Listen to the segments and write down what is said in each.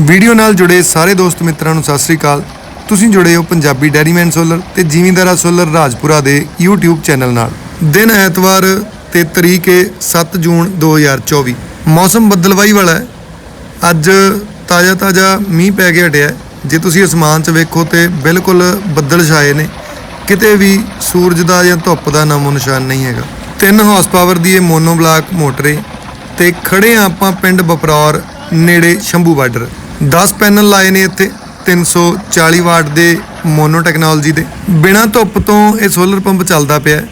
Video ਨਾਲ ਜੁੜੇ ਸਾਰੇ ਦੋਸਤ ਮਿੱਤਰਾਂ ਨੂੰ ਸਤਿ ਸ੍ਰੀ ਅਕਾਲ। ਤੁਸੀਂ ਜੁੜੇ ਹੋ ਪੰਜਾਬੀ ਡੈਰੀਮੈਨ ਸੋਲਰ ਤੇ ਜ਼ਿਮੀਂਦਾਰਾ ਸੋਲਰ ਰਾਜਪੁਰਾ ਦੇ YouTube ਚੈਨਲ ਨਾਲ। ਦਿਨ ਐਤਵਾਰ ਤੇ ਤਰੀਕ ਹੈ 7 ਜੂਨ 2024 ਮੌਸਮ ਬੱਦਲਵਾਈ ਵਾਲਾ ਹੈ। ਅੱਜ ਤਾਜ਼ਾ ਤਾਜ਼ਾ ਮੀਂਹ ਪੈ ਕੇ ਹਟਿਆ ਜੇ ਤੁਸੀਂ ਅਸਮਾਨ 'ਚ ਵੇਖੋ ਤੇ ਬਿਲਕੁਲ ਬੱਦਲ ਛਾਏ ਨੇ। ਕਿਤੇ ਵੀ ਸੂਰਜ ਦਾ ਜਾਂ ਧੁੱਪ ਦਾ ਨਾਮੋ ਨਿਸ਼ਾਨ ਨਹੀਂ ਹੈਗਾ। ਤਿੰਨ ਹਾਰਸ ਪਾਵਰ ਦੀ ਇਹ ਮੋਨੋ ਬਲਾਕ ਮੋਟਰ ਏ ਤੇ ਖੜੇ ਹਾਂ ਆਪਾਂ ਪਿੰਡ ਬਪਰੌਰ ਨੇੜੇ ਸ਼ੰਭੂ ਬਾਰਡਰ। 10 ਪੈਨਲ ਲਾਏ ਨੇ ਇੱਥੇ 340 ਵਾਟ ਦੇ ਮੋਨੋ ਟੈਕਨੋਲੋਜੀ ਦੇ। ਬਿਨਾਂ ਧੁੱਪ ਤੋਂ ਇਹ ਸੋਲਰ ਪੰਪ ਚੱਲਦਾ ਪਿਆ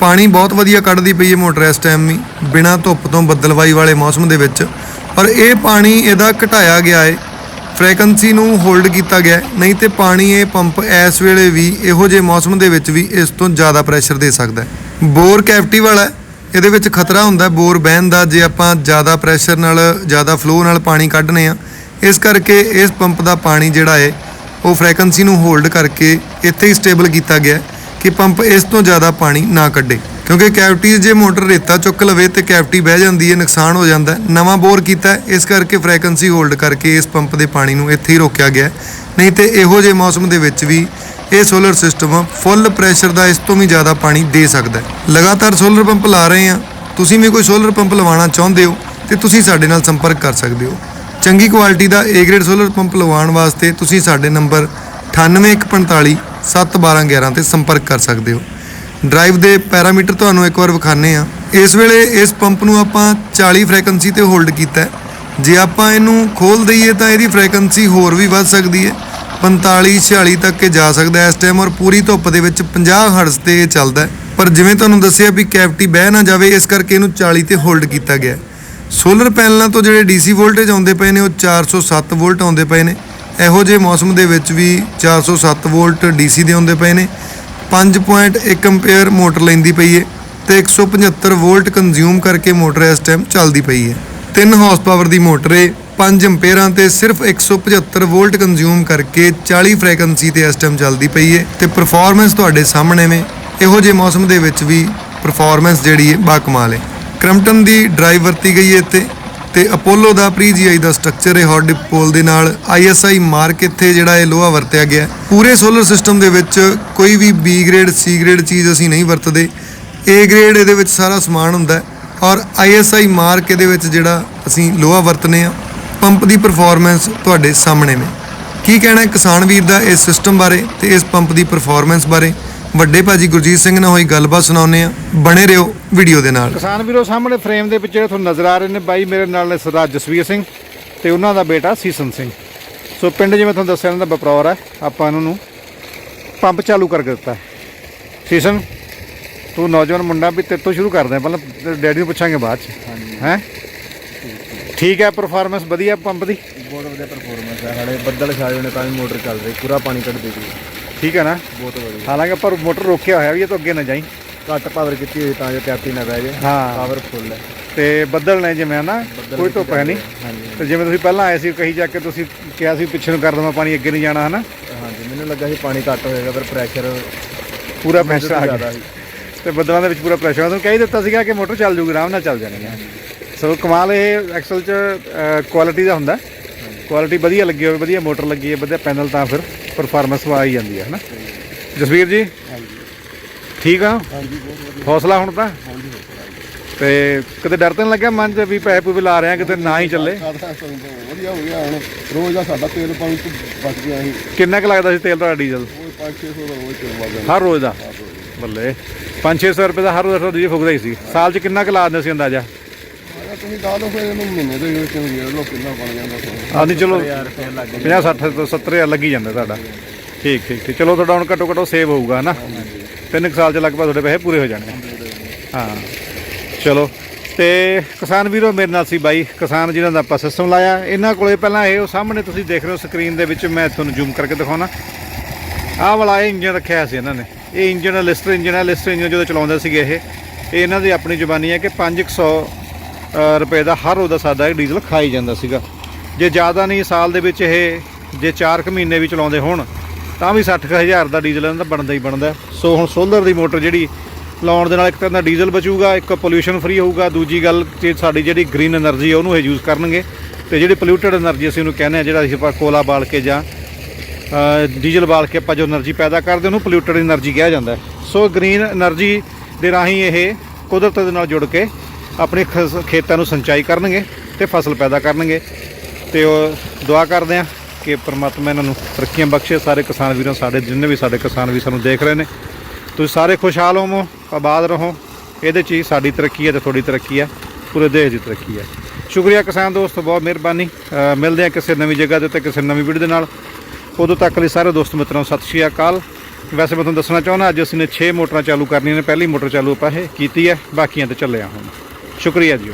ਪਾਣੀ ਬਹੁਤ ਵਧੀਆ ਕੱਢਦੀ ਪਈ ਹੈ ਮੋਟਰ ਇਸ ਟਾਈਮ ਵੀ, ਬਿਨਾਂ ਧੁੱਪ ਤੋਂ ਬੱਦਲਵਾਈ ਵਾਲੇ ਮੌਸਮ ਦੇ ਵਿੱਚ। ਪਰ ਇਹ ਪਾਣੀ ਇਹਦਾ ਘਟਾਇਆ ਗਿਆ ਹੈ। ਫ੍ਰੀਕੁਐਂਸੀ ਨੂੰ ਹੋਲਡ ਕੀਤਾ ਗਿਆ ਨਹੀਂ ਤੇ ਪਾਣੀ ਇਹ ਪੰਪ ਇਸ ਵੇਲੇ ਵੀ ਇਹੋ ਜਿਹੇ ਮੌਸਮ ਦੇ ਵਿੱਚ ਵੀ ਇਸ ਤੋਂ ਜ਼ਿਆਦਾ ਪ੍ਰੈਸ਼ਰ ਦੇ ਸਕਦਾ ਹੈ। ਬੋਰ ਕੈਵਿਟੀ ਵਾਲਾ ਇਹਦੇ ਵਿੱਚ ਖਤਰਾ ਹੁੰਦਾ ਬੋਰ ਬਹਿਣ ਦਾ ਜੇ ਆਪਾਂ ਜ਼ਿਆਦਾ ਪ੍ਰੈਸ਼ਰ ਨਾਲ, ਜ਼ਿਆਦਾ ਫਲੋ ਨਾਲ ਪਾਣੀ ਕੱਢਨੇ ਆ ਇਸ ਕਰਕੇ ਇਸ ਪੰਪ ਦਾ ਪਾਣੀ ਜਿਹੜਾ ਹੈ, ਉਹ ਫ੍ਰੀਕੁਐਂਸੀ ਨੂੰ ਹੋਲਡ ਕਰਕੇ ਇੱਥੇ ਹੀ ਸਟੇਬਲ ਕੀਤਾ ਗਿਆ ਕਿ ਪੰਪ ਇਸ ਤੋਂ ਜ਼ਿਆਦਾ ਪਾਣੀ ਨਾ ਕੱਢੇ। ਕਿਉਂਕਿ ਕੈਵਿਟੀ ਜੇ ਮੋਟਰ ਰੇਤਾ ਚੁੱਕ ਲਵੇ ਤੇ ਕੈਵਿਟੀ ਬਹਿ ਜਾਂਦੀ ਹੈ, ਨੁਕਸਾਨ ਹੋ ਜਾਂਦਾ ਨਵਾਂ ਬੋਰ ਕੀਤਾ ਇਸ ਕਰਕੇ ਫ੍ਰੀਕੁਐਂਸੀ ਹੋਲਡ ਕਰਕੇ ਇਸ ਪੰਪ ਦੇ ਪਾਣੀ ਨੂੰ ਇੱਥੇ ਹੀ ਰੋਕਿਆ ਗਿਆ ਨਹੀਂ ਤੇ ਇਹੋ ਜਿਹੇ ਮੌਸਮ ਦੇ ਵਿੱਚ ਵੀ ਇਹ ਸੋਲਰ ਸਿਸਟਮ ਫੁੱਲ ਪ੍ਰੈਸ਼ਰ ਦਾ ਇਸ ਤੋਂ ਵੀ ਜ਼ਿਆਦਾ ਪਾਣੀ ਦੇ ਸਕਦਾ ਹੈ। ਲਗਾਤਾਰ ਸੋਲਰ ਪੰਪ ਲਾ ਰਹੇ ਹਾਂ। ਤੁਸੀਂ ਵੀ ਕੋਈ ਸੋਲਰ ਪੰਪ ਲਵਾਉਣਾ ਚਾਹੁੰਦੇ ਹੋ, ਤੇ ਤੁਸੀਂ ਸਾਡੇ ਨਾਲ ਸੰਪਰਕ ਕਰ ਸਕਦੇ ਹੋ। ਚੰਗੀ ਕੁਆਲਿਟੀ ਦਾ A ਗ੍ਰੇਡ ਸੋਲਰ ਪੰਪ ਲਵਾਉਣ ਵਾਸਤੇ ਤੁਸੀਂ ਸਾਡੇ ਨੰਬਰ 9815 71211 ਤੇ ਸੰਪਰਕ ਕਰ ਸਕਦੇ ਹੋ। ਡਰਾਈਵ ਦੇ ਪੈਰਾਮੀਟਰ ਤੁਹਾਨੂੰ ਇੱਕ ਵਾਰ ਵਿਖਾਣੇ ਆ ਇਸ ਵੇਲੇ ਇਸ ਪੰਪ ਨੂੰ ਆਪਾਂ 40 ਫ੍ਰੀਕੁਐਂਸੀ ਤੇ ਹੋਲਡ ਕੀਤਾ ਹੈ। ਜੇ ਆਪਾਂ ਇਹਨੂੰ ਖੋਲ ਦਈਏ ਤਾਂ ਇਹਦੀ ਫ੍ਰੀਕੁਐਂਸੀ ਹੋਰ ਵੀ ਵੱਧ ਸਕਦੀ ਹੈ। 45 46 ਤੱਕ ਇਹ ਜਾ ਸਕਦਾ ਇਸ ਟਾਈਮ ਔਰ ਪੂਰੀ ਧੁੱਪ ਦੇ ਵਿੱਚ 50 ਹਰਟਜ਼ ਤੇ ਇਹ ਚੱਲਦਾ ਪਰ ਜਿਵੇਂ ਤੁਹਾਨੂੰ ਦੱਸਿਆ ਵੀ ਕੈਵਿਟੀ ਬਹਿ ਨਾ ਜਾਵੇ, ਇਸ ਕਰਕੇ ਇਹਨੂੰ 40 ਤੇ ਹੋਲਡ ਕੀਤਾ ਗਿਆ ਸੋਲਰ ਪੈਨਲਾਂ ਤੋਂ ਜਿਹੜੇ ਡੀਸੀ ਵੋਲਟੇਜ ਆਉਂਦੇ ਪਏ ਨੇ, ਉਹ 407 ਵੋਲਟ ਆਉਂਦੇ ਪਏ ਨੇ। ਇਹੋ ਜਿਹੇ ਮੌਸਮ ਦੇ ਵਿੱਚ ਵੀ 407 ਵੋਲਟ ਡੀਸੀ ਦੇ ਆਉਂਦੇ ਪਏ ਨੇ। 5.1 ਐਂਪੀਅਰ ਮੋਟਰ ਲੈਂਦੀ ਪਈ ਹੈ ਤੇ 175 ਵੋਲਟ ਕੰਜ਼ਿਊਮ ਕਰਕੇ ਮੋਟਰ ਇਸ ਟਾਈਮ ਚੱਲਦੀ ਪਈ ਹੈ 3 ਹਾਰਸ ਪਾਵਰ ਦੀ ਮੋਟਰ ਹੈ 5 ਐਂਪੀਅਰਾਂ ਤੇ ਸਿਰਫ 175 ਵੋਲਟ ਕੰਜ਼ਿਊਮ ਕਰਕੇ 40 ਫ੍ਰੀਕੁਐਂਸੀ ਤੇ ਇਸ ਟਾਈਮ ਚੱਲਦੀ ਪਈ ਹੈ ਤੇ ਪਰਫਾਰਮੈਂਸ ਤੁਹਾਡੇ ਸਾਹਮਣੇ ਵੇ ਇਹੋ ਜਿਹੇ ਮੌਸਮ ਦੇ ਵਿੱਚ ਵੀ ਪਰਫਾਰਮੈਂਸ ਜਿਹੜੀ ਹੈ ਬਾ ਕਮਾਲ ਹੈ ਕ੍ਰਮਟਨ ਦੀ ਡਰਾਈਵ ਵਰਤੀ ਗਈ ਹੈ ਇੱਥੇ ਤੇ ਅਪੋਲੋ ਦਾ ਪ੍ਰੀ ਪ੍ਰੀਜੀਆਈ ਦਾ ਸਟਰਕਚਰ ਹੈ ਹੌਟ ਡਿਪ ਪੋਲ ਦੇ ਨਾਲ। ਆਈਐਸਆਈ ਮਾਰਕ ਇੱਥੇ ਜਿਹੜਾ ਇਹ ਲੋਹਾ ਵਰਤਿਆ ਗਿਆ ਪੂਰੇ ਸੋਲਰ ਸਿਸਟਮ ਦੇ ਵਿੱਚ ਕੋਈ ਵੀ ਬੀ ਗ੍ਰੇਡ ਸੀ ਗ੍ਰੇਡ ਚੀਜ਼ ਅਸੀਂ ਨਹੀਂ ਵਰਤਦੇ। ਏ ਗ੍ਰੇਡ ਇਹਦੇ ਵਿੱਚ ਸਾਰਾ ਸਮਾਨ ਹੁੰਦਾ ਹੈ ਔਰ ਆਈਐਸਆਈ ਮਾਰਕ ਇਹਦੇ ਵਿੱਚ ਜਿਹੜਾ ਅਸੀਂ ਲੋਹਾ ਵਰਤਨੇ ਆ, ਪੰਪ ਦੀ ਪਰਫਾਰਮੈਂਸ ਤੁਹਾਡੇ ਸਾਹਮਣੇ ਨੇ। ਕੀ ਕਹਿਣਾ ਹੈ ਕਿਸਾਨ ਵੀਰ ਦਾ ਇਸ ਸਿਸਟਮ ਬਾਰੇ ਤੇ ਇਸ ਪੰਪ ਦੀ ਪਰਫਾਰਮੈਂਸ ਬਾਰੇ? ਵੱਡੇ ਭਾਜੀ ਗੁਰਜੀਤ ਸਿੰਘ ਨਾਲ ਹੋਈ ਗੱਲਬਾਤ ਸੁਣਾਉਂਦੇ ਆ ਬਣੇ ਰਹੋ ਵੀਡੀਓ ਦੇ ਨਾਲ। ਕਿਸਾਨ ਵੀਰੋ ਸਾਹਮਣੇ ਫਰੇਮ ਦੇ ਵਿੱਚ ਜਿਹੜੇ ਤੁਹਾਨੂੰ ਨਜ਼ਰ ਆ ਰਹੇ ਨੇ ਬਾਈ ਮੇਰੇ ਨਾਲ ਨੇ ਸਰਦਾਰ ਜਸਵੀਰ ਸਿੰਘ ਤੇ ਉਹਨਾਂ ਦਾ ਬੇਟਾ ਸੀਸਨ ਸਿੰਘ। ਸੋ ਪਿੰਡ ਜਿਵੇਂ ਤੁਹਾਨੂੰ ਦੱਸਿਆ ਇਹਨਾਂ ਦਾ ਬਪਰੌਰ ਹੈ। ਆਪਾਂ ਇਹਨਾਂ ਨੂੰ ਪੰਪ ਚਾਲੂ ਕਰਕੇ ਦਿੱਤਾ। ਸੀਸਨ ਤੂੰ ਨੌਜਵਾਨ ਮੁੰਡਾ ਵੀ ਤੇਰੇ ਤੋਂ ਸ਼ੁਰੂ ਕਰਦੇ ਆ ਪਹਿਲਾਂ ਡੈਡੀ ਨੂੰ ਪੁੱਛਾਂਗੇ ਬਾਅਦ ਚ। ਹੈ? ਠੀਕ ਹੈ ਪਰਫਾਰਮੈਂਸ ਵਧੀਆ ਪੰਪ ਦੀ? ਬਹੁਤ ਵਧੀਆ ਪਰਫਾਰਮੈਂਸ ਹੈ। ਹਾਲੇ ਬੱਦਲ ਛਾਏ ਨੇ ਤਾਂ ਵੀ ਮੋਟਰ ਚੱਲ ਰਹੀ ਪੂਰਾ ਪਾਣੀ ਕੱਢ ਦੇਗੀ ਠੀਕ ਹੈ ਨਾ? ਬਹੁਤ ਵਧੀਆ। ਹਾਲਾਂਕਿ ਪਰ ਮੋਟਰ ਰੋਕਿਆ ਹੋਇਆ ਵੀ ਇਹ ਤੋਂ ਅੱਗੇ ਨਾ ਜਾਈ। ਘੱਟ ਪਾਵਰ ਕੀਤੀ ਹੋਈ ਤਾਂ ਜੋ ਕੈਪਟੀ ਨਾ ਬਹਿ ਜਾਏ। ਹਾਂ। ਪਾਵਰ ਫੁੱਲ ਹੈ। ਤੇ ਬੱਦਲ ਨੇ ਜਿਵੇਂ ਨਾ ਕੋਈ ਧੁੱਪ ਹੈ ਨਹੀਂ। ਤੇ ਜਿਵੇਂ ਤੁਸੀਂ ਪਹਿਲਾਂ ਆਏ ਸੀ ਕਹੀ ਜਾ ਕੇ ਤੁਸੀਂ ਕਿਹਾ ਸੀ ਪਿੱਛੇ ਨੂੰ ਕਰ ਦਵਾਂ ਪਾਣੀ ਅੱਗੇ ਨਹੀਂ ਜਾਣਾ ਹਨਾ? ਹਾਂਜੀ ਮੈਨੂੰ ਲੱਗਾ ਸੀ ਪਾਣੀ ਘੱਟ ਹੋਏਗਾ ਪਰ ਪ੍ਰੈਸ਼ਰ ਪੂਰਾ ਪ੍ਰੈਸ਼ਰ ਆ ਗਿਆ। ਤੇ ਬੱਦਲਾਂ ਦੇ ਵਿੱਚ ਪੂਰਾ ਪ੍ਰੈਸ਼ਰ ਆ ਤੁਹਾਨੂੰ ਕਹਿ ਦਿੱਤਾ ਸੀਗਾ ਕਿ ਮੋਟਰ ਚੱਲ ਜੂਗੀ ਆਰਾਮ ਨਾਲ ਚੱਲ ਜਾਣੀ ਹੈ ਸੋ ਕਮਾਲ ਇਹ ਐਕਸਲ ਚ ਕੁਆਲਿਟੀ ਦਾ ਹੁੰਦਾ। ਕੁਆਲਿਟੀ ਵਧੀਆ ਲੱਗੀ ਹੋਵੇ ਵਧੀਆ ਮੋਟਰ ਲੱਗੀ ਹੈ ਵਧੀਆ ਪੈਨਲ ਤਾਂ ਫਿਰ ਪਰਫਾਰਮੈਂਸ ਆ ਹੀ ਜਾਂਦੀ ਹੈ ਹਨਾ? ਜਸਵੀਰ ਜੀ? ਠੀਕ ਆ? ਹੌਸਲਾ ਹੁਣ ਤਾਂ? ਤੇ ਕਿਤੇ ਡਰ ਤਾਂ ਲੱਗਿਆ ਮਨ 'ਚ ਵੀ ਪੈਸੇ ਪੂਵੇ ਲਾ ਰਹੇ ਕਿਤੇ ਨਾ ਹੀ ਚੱਲੇ? ਵਧੀਆ ਹੋ ਗਿਆ ਹੁਣ। ਰੋਜ਼ ਦਾ ਸਾਡਾ ਤੇਲ ਪਾਣੀ ਤੋਂ ਬਚ ਗਿਆ ਅਸੀਂ ਕਿੰਨਾ ਕੁ ਲੱਗਦਾ ਸੀ ਤੇਲ ਤੁਹਾਡਾ ਡੀਜ਼ਲ? ਉਹ 5-600 ਦਾ ਰੋਜ਼ ਤੇਲ ਹਰ ਰੋਜ਼ ਦਾ? ਬੱਲੇ। 5-600 ਰੁਪਏ ਦਾ ਹਰ ਰੋਜ਼ ਦਾ ਡੀਜ਼ਲ ਫੁਕਦਾ ਹੀ ਸੀ। ਸਾਲ 'ਚ ਕਿੰਨਾ ਕੁ ਲਾ ਦਿੰਦੇ ਸੀ ਅੰਦਾਜ਼ਾ? ਤੁਸੀਂ ਲਾ ਲਓ ਫਿਰ ਇਹਨੂੰ ਮਹੀਨੇ ਦੇ ਵਿੱਚ ਵੇਖ ਲਓ ਕਿੰਨਾ ਬਣ ਜਾਂਦਾ ਤੁਹਾਨੂੰ। ਆਹ ਨਹੀਂ ਚਲੋ ਯਾਰ ਫੇਰ ਲੱਗ 50 60 ਤੋਂ 70 ਹਜ਼ਾਰ ਲੱਗੀ ਜਾਂਦਾ ਤੁਹਾਡਾ। ਠੀਕ ਠੀਕ ਠੀਕ। ਚਲੋ ਤੁਹਾਡਾ ਹੁਣ ਘੱਟੋ ਘੱਟੋ ਸੇਵ ਹੋਊਗਾ ਹਨਾ? ਤਿੰਨ ਕੁ ਸਾਲ ਚ ਲਗਭਗ ਤੁਹਾਡੇ ਪੈਸੇ ਪੂਰੇ ਹੋ ਜਾਣੇ ਹਾਂ। ਚਲੋ ਤੇ ਕਿਸਾਨ ਵੀਰੋ ਮੇਰੇ ਨਾਲ ਸੀ ਬਾਈ। ਕਿਸਾਨ ਜਿਹਨਾਂ ਦਾ ਆਪਾਂ ਸਿਸਟਮ ਲਾਇਆ। ਇਹਨਾਂ ਕੋਲੇ ਪਹਿਲਾਂ ਇਹ ਉਹ ਸਾਹਮਣੇ ਤੁਸੀਂ ਦੇਖ ਰਹੇ ਹੋ ਸਕਰੀਨ ਦੇ ਵਿੱਚ। ਮੈਂ ਤੁਹਾਨੂੰ ਜ਼ੂਮ ਕਰਕੇ ਦਿਖਾਉਣਾ। ਆਹ ਵਾਲਾ ਇਹ ਇੰਜਨ ਰੱਖਿਆ ਸੀ ਇਹਨਾਂ ਨੇ। ਇਹ ਇੰਜਨ ਲਿਸਟਰ ਇੰਜਨ ਹੈ। ਲਿਸਟਰ ਇੰਜਨ ਜਦੋਂ ਚਲਾਉਂਦੇ ਸੀਗੇ ਇਹ। ਇਹ ਇਹਨਾਂ ਦੀ ਆਪਣੀ ਜ਼ੁਬਾਨੀ ਹੈ ਕਿ 500 ਰੁਪਏ ਦਾ ਹਰ ਰੋਜ਼ ਦਾ ਸਾਡਾ ਇਹ ਡੀਜ਼ਲ ਖਾਈ ਜਾਂਦਾ ਸੀਗਾ। ਜੇ ਜ਼ਿਆਦਾ ਨਹੀਂ ਸਾਲ ਦੇ ਵਿੱਚ ਇਹ ਜੇ 4 ਕੁ ਮਹੀਨੇ ਵੀ ਚਲਾਉਂਦੇ ਹੋਣ, ਤਾਂ ਵੀ 60000 ਦਾ ਡੀਜ਼ਲ ਇਹਨਾਂ ਦਾ ਬਣਦਾ ਹੀ ਬਣਦਾ। ਸੋ ਹੁਣ ਸੋਲਰ ਦੀ ਮੋਟਰ ਜਿਹੜੀ ਲਾਉਣ ਦੇ ਨਾਲ ਇੱਕ ਤਾਂ ਦਾ ਡੀਜ਼ਲ ਬਚੂਗਾ, ਇੱਕ ਪੋਲੂਸ਼ਨ ਫਰੀ ਹੋਊਗਾ, ਦੂਜੀ ਗੱਲ ਤੇ ਸਾਡੀ ਜਿਹੜੀ ਗ੍ਰੀਨ એનર્ਜੀ ਹੈ ਉਹਨੂੰ ਇਹ ਯੂਜ਼ ਕਰਨਗੇ। ਤੇ ਜਿਹੜੀ ਪੋਲੂਟਡ એનર્ਜੀ ਅਸੀਂ ਉਹਨੂੰ ਕਹਿੰਦੇ ਆ ਜਿਹੜਾ ਅਸੀਂ ਆਪਾਂ ਕੋਲਾ ਬਾਲ ਕੇ ਜਾਂ ਡੀਜ਼ਲ ਬਾਲ ਕੇ ਆਪਾਂ ਜੋ એનર્ਜੀ ਪੈਦਾ ਕਰਦੇ, ਉਹਨੂੰ ਪੋਲੂਟਡ એનર્ਜੀ ਕਿਹਾ ਜਾਂਦਾ ਸੋ ਗ੍ਰੀਨ એનર્ਜੀ ਦੇ ਰਾਹੀਂ ਇਹ ਕੁਦਰਤ ਦੇ ਨਾਲ ਜੁੜ ਕੇ ਆਪਣੇ ਖਸ- ਖੇਤਾਂ ਨੂੰ ਸਿੰਚਾਈ ਕਰਨਗੇ ਤੇ ਫਸਲ ਪੈਦਾ ਕਰਨਗੇ। ਤੇ ਉਹ ਦੁਆ ਕਰਦੇ ਆ ਕਿ ਪਰਮਾਤਮਾ ਇਹਨਾਂ ਨੂੰ ਤਰੱਕੀਆਂ ਬਖਸ਼ੇ। ਸਾਰੇ ਕਿਸਾਨ ਵੀਰਾਂ, ਸਾਡੇ ਜਿੰਨੇ ਵੀ ਸਾਡੇ ਕਿਸਾਨ ਵੀ ਸਾਨੂੰ ਦੇਖ ਰਹੇ ਨੇ। ਤੁਸੀਂ ਸਾਰੇ ਖੁਸ਼ਹਾਲ ਹੋਵੋ, ਆਬਾਦ ਰਹੋ। ਇਹਦੇ 'ਚ ਹੀ ਸਾਡੀ ਤਰੱਕੀ ਹੈ ਤੇ ਤੁਹਾਡੀ ਤਰੱਕੀ ਹੈ। ਪੂਰੇ ਦੇਸ਼ ਦੀ ਤਰੱਕੀ ਹੈ। ਸ਼ੁਕਰੀਆ ਕਿਸਾਨ ਦੋਸਤੋ, ਬਹੁਤ ਮਿਹਰਬਾਨੀ। ਮਿਲਦੇ ਆ ਕਿਸੇ ਨਵੀਂ ਜਗ੍ਹਾ ਦੇ ਉੱਤੇ, ਕਿਸੇ ਨਵੀਂ ਵੀਡੀਓ ਦੇ ਨਾਲ। ਉਦੋਂ ਤੱਕ ਲਈ ਸਾਰੇ ਦੋਸਤ ਮਿੱਤਰਾਂ ਨੂੰ ਸਤਿ ਸ਼੍ਰੀ ਅਕਾਲ। ਵੈਸੇ ਮੈਂ ਤੁਹਾਨੂੰ ਦੱਸਣਾ ਚਾਹੁੰਦਾ, ਅੱਜ ਅਸੀਂ ਨੇ 6 ਮੋਟਰਾਂ ਚਾਲੂ ਕਰਨੀਆਂ ਨੇ। ਪਹਿਲੀ ਮੋਟਰ ਚਾਲੂ ਆਪਾਂ ਇਹ ਕੀਤੀ ਹੈ। ਬਾਕੀਆਂ ਤੇ ਚੱਲੇ ਆ ਹੁਣ। ਸ਼ੁਕਰੀਆ ਜੀ